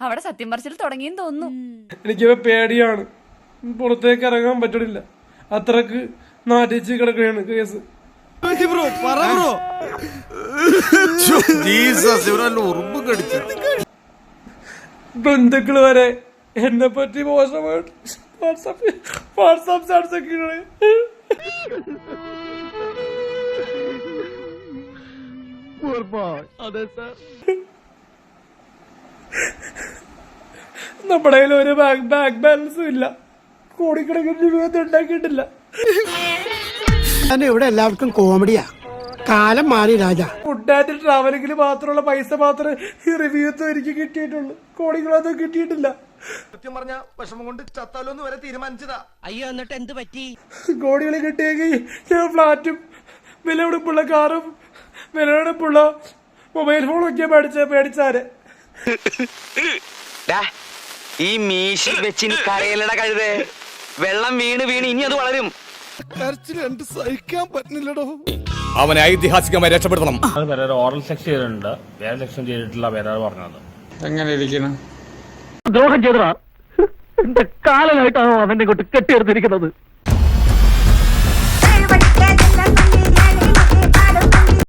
അവിടെ സത്യം പറച്ചിൽ തുടങ്ങിയെന്ന് തോന്നുന്നു. എനിക്ക് പേടിയാണ്. പുറത്തേക്ക് ഇറങ്ങാൻ പറ്റണില്ല. അത്രയ്ക്ക് നാട്ടിച്ച് കിടക്കുകയാണ് കേസ്. ബന്ധുക്കൾ ഇവരല്ല ഉറുമ്പ് കടിച്ചു. വരെ എന്നെ പറ്റി മോശമായിട്ട് വാട്സാപ്പ് വാട്സാപ്പ് സ്റ്റാറ്റസ് ഒക്കെ ഇടണേ. നമ്മുടെ കയ്യിൽ ഒരു ബാങ്ക് ബാങ്ക് ബാലൻസും ഇല്ല. കോടിക്കണക്കിന് ജീവിതത്തിൽ ഉണ്ടാക്കിയിട്ടില്ല. ഞാൻ ഇവിടെ എല്ലാവർക്കും കോമഡിയാ കാലം മാറി രാജ. ഫുഡ് ആൻഡ് ട്രാവലിംഗിൽ മാത്രമുള്ള പൈസ മാത്രമേ ഈ റിവ്യൂ എനിക്ക് കിട്ടിയിട്ടുള്ളൂ. കോടികളൊന്നും കിട്ടിയിട്ടില്ല. സത്യം പറഞ്ഞ വിഷമം കൊണ്ട് ചത്താലോ വരെ തീരുമാനിച്ചതാ. അയ്യോ എന്നിട്ട് എന്ത് പറ്റി? കോടികൾ കിട്ടിയെങ്കിൽ ഞാൻ ഫ്ലാറ്റും വിലപിടിപ്പുള്ള കാറും വിലപിടിപ്പുള്ള മൊബൈൽ ഫോണൊക്കെ മേടിച്ച മേടിച്ചാരെ. ഈ മീശി വെച്ച് കരയിലട കഴുതേ. വെള്ളം വീണ് വീണ് ഇനി അത് വളരും. സഹിക്കാൻ പറ്റുന്നില്ലടോ. അവനെ ഐതിഹാസികമായി രക്ഷപ്പെടുത്തണം. അത് വേറെ ഓറൽ സെക്സ് ചെയ്തിട്ടുണ്ട്. വേറെ സെക്ഷൻ ചെയ്തിട്ടില്ല വേറെ പറഞ്ഞത്. എങ്ങനെ ഇരിക്കണം? ദ്രോഹം ചെയ്തതാ. എന്റെ കാലനായിട്ടാണോ അവന്റെ കൊണ്ട് കെട്ടിയെടുത്തിരിക്കുന്നത്?